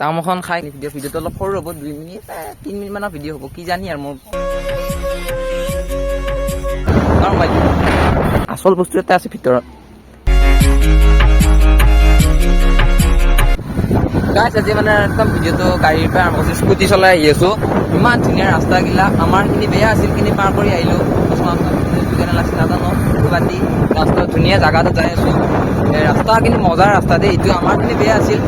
তাম এখন খাই ভিডিঅ' ভিডিঅ'টো অলপ সৰু হ'ব দুই মিনিট তিনি মিনিটমানৰ ভিডিঅ' হ'ব কি জানি আৰু মোৰ। আচল বস্তু এটা আছে ভিতৰত। গাইছ আজি মানে একদম ভিডিঅ'টো গাড়ীৰ পৰা আৰম্ভ কৰিছোঁ স্কুটি চলাই আহি আছোঁ। ইমান ধুনীয়া ৰাস্তাগিলা আমাৰখিনি বেয়া আছিল কিন্তু পাৰ কৰি আহিলোঁ। সেইটো বাদ দি ৰাস্তা ধুনীয়া জেগাটো যাই আছোঁ। ৰাস্তা কিন্তু মজাৰ ৰাস্তা দেই, এইটো আমাৰখিনি বেয়া আছিল।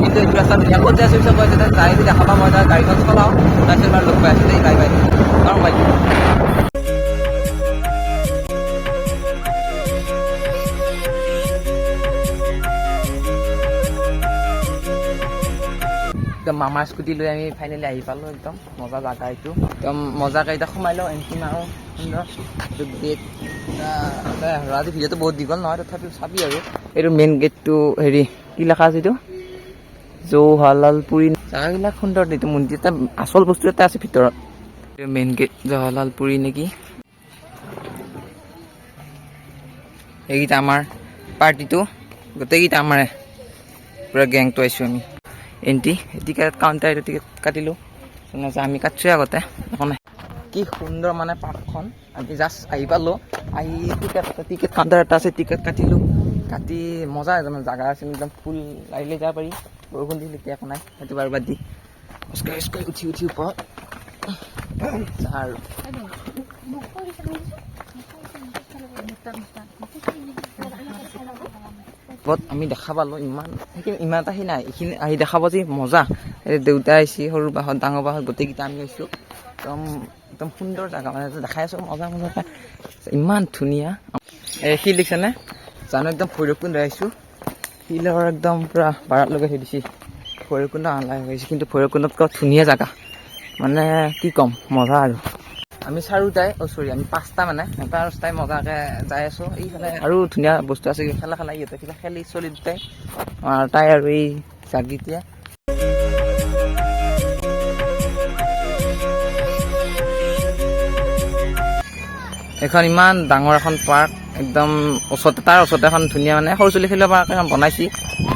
কিন্তু এইটো ৰাস্তাত ধুনীয়া ক'ত যাই আছোঁ, পিছত কয় যেতিয়া যাই দেখা পাওঁ, মই তাৰ গাড়ীখন চলাওঁ। তাৰপিছত বাৰু লগ পাই আছোঁ দেই বাই বাই কাৰণ বাই একদম মামাৰ স্কুটি লৈ আমি ফাইনেলি আহি পালোঁ একদম। মজা জাগা এইটো। একদম মজাকৈ এতিয়া সোমাই লওঁ এণ্ট্ৰি মাৰোঁ। সুন্দৰ। আৰু আজি ভিডিঅ'টো বহুত দীঘল নহয় তথাপিও চাবি আৰু। এইটো মেইন গেটটো হেৰি কি লেখা আছে এইটো? জৱাহৰলালপুৰী। জাগাবিলাক সুন্দৰ এইটো মন্দিৰ এটা আচল বস্তু এটা আছে ভিতৰত। এইটো মেইন গেট জৱাহৰলালপুৰী নেকি? এইকেইটা আমাৰ পাৰ্টিটো গোটেইকেইটা আমাৰে। পূৰা গেংটো আহিছোঁ আমি। এণ্ট্ৰি টিকেট কাউণ্টাৰ এইটো টিকেট কাটিলোঁ। আমি কাটছোৱে আগতে একো কি সুন্দৰ মানে পাৰ্কখন। আমি জাষ্ট আহি পালোঁ। আহি টিকেট টিকেট কাউণ্টাৰ এটা আছে টিকেট কাটিলোঁ। কাটি মজা একদম জাগা আছে একদম ফুল লাগিলে যাব পাৰি। বৰষুণ দিলে এতিয়া একো নাই। সেইটো বাৰু বাদ দি। খোজকাঢ়ি খোজকাঢ়ি উঠি উঠি ওপৰত। আৰু ওপৰত আমি দেখা পালোঁ ইমান সেইখিনি ইমান এটা সেই নাই। এইখিনি আহি দেখা পাওঁ যে মজা। দেউতা আহিছে সৰু বাহঁত ডাঙৰ বাহঁত গোটেইকেইটা আমি আহিছোঁ একদম একদম সুন্দৰ জেগা মানে দেখাই আছোঁ মজা মজাকৈ ইমান ধুনীয়া। এই শিল দেখিছেনে জানো একদম ভৈৰৱকুণ্ড আহিছোঁ শিলৰ একদম পূৰা বাৰাত লগাই থৈ দিছে। ভৈৰৱকুণ্ড আনলাই গৈছে। কিন্তু ভৈৰৱকুণ্ডতকৈ ধুনীয়া জেগা। মানে কি ক'ম মজা আৰু। আমি চাৰিটাই, অ' চৰি, আমি পাঁচটা মানে পাঁচটাই মজাকৈ যাই আছোঁ। এইফালে আৰু ধুনীয়া বস্তু আছে খেলা খেলা, ইহঁতে কিবা খেলি চলি দুটাই। তাই আৰু এই জাগিতিয়া। এখন ইমান ডাঙৰ এখন পাৰ্ক, একদম ওচৰতে, তাৰ ওচৰতে এখন ধুনীয়া মানে সৰু চলি খেলিব পৰাকৈ এখন বনাইছে।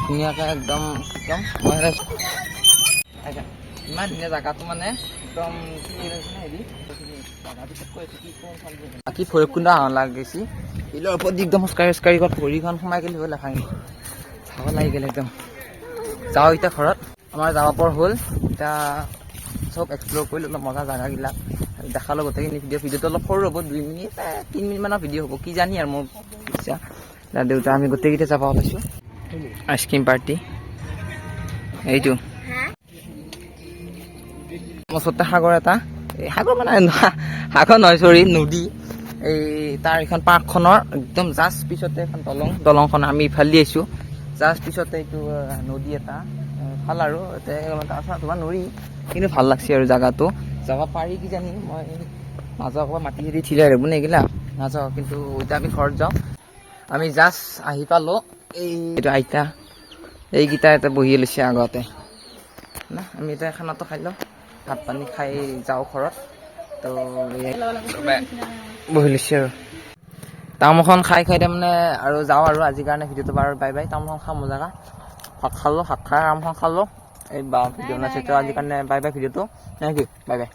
ধুনীয়াকৈ একদম একদম ইমান ধুনীয়া জেগাটো মানে একদম হেৰি। বাকী ভৈৰৱকুণ্ড আহ লাগিছে। শিলৰ ওপৰত একদম খোজকাঢ়ি খোজকাঢ়ি ক'ত ভৰিখন সোমাই গ'লে হ'ল এখান চাব লাগি গ'ল একদম। যাওঁ এতিয়া ঘৰত। আমাৰ যাব পৰা হ'ল। এতিয়া চব এক্সপ্ল'ৰ কৰিলোঁ, অলপ মজা জেগাবিলাক দেখালোঁ গোটেইখিনি ভিডিঅ' ভিডিঅ'টো অলপ সৰু হ'ব, দুই মিনিট তিনি মিনিটমানৰ ভিডিঅ' হ'ব। কি জানি আৰু মোৰ ইচ্ছা। দেউতা, আমি গোটেইকেইটা যাব ওলাইছোঁ। আইচক্ৰীম পাৰ্টি এইটো। ওচৰতে সাগৰ এটা। এই সাগৰ মানে সাগৰ নহয়, চৰি, নদী। এই তাৰ এইখন পাৰ্কখনৰ একদম জাষ্ট পিছতে এখন দলং, দলংখন আমি ইফালে আহিছোঁ। জাষ্ট পিছতে এইটো নদী এটা ভালো আৰু। গা চা কিন্তু ভালো লাগছে আৰু জেগাটো। যাব পাৰি কিজানি, মই নাযাওঁ ক'ৰবাত মাটি চাটি ঠিৰাই আহিব নে এইগিলা নাযাওঁ, কিন্তু এতিয়া আমি ঘৰত যাওঁ। আমি জাষ্ট আহি পালোঁ। এই এইটো আইতা, এইকেইটা এটা বহি লৈছে আগতে। না, আমি এতিয়া খানাটো খাই লওঁ। ভাত পানী খাই যাওঁ ঘৰত। তো বহি লৈছে আৰু। তামোখন খাই খাই তাৰমানে আৰু যাওঁ আৰু আজিৰ কাৰণে ভিডিঅ'টো বাৰু বাই বাই। তামোখন খাম মজাকা ভাত খালোঁ ভাত খাই আৰামখন খালোঁ। এই বা ভিডিঅ' বনাইছোঁ তো আজিৰ কাৰণে বাই বাই ভিডিঅ'টো। Thank you bye bye.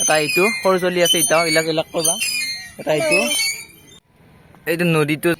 এটা এইটো সৰু চলি আছে এতিয়াও এইবিলাক এইবিলাক কৰিবা। এটা এইটো এইটো নদীটো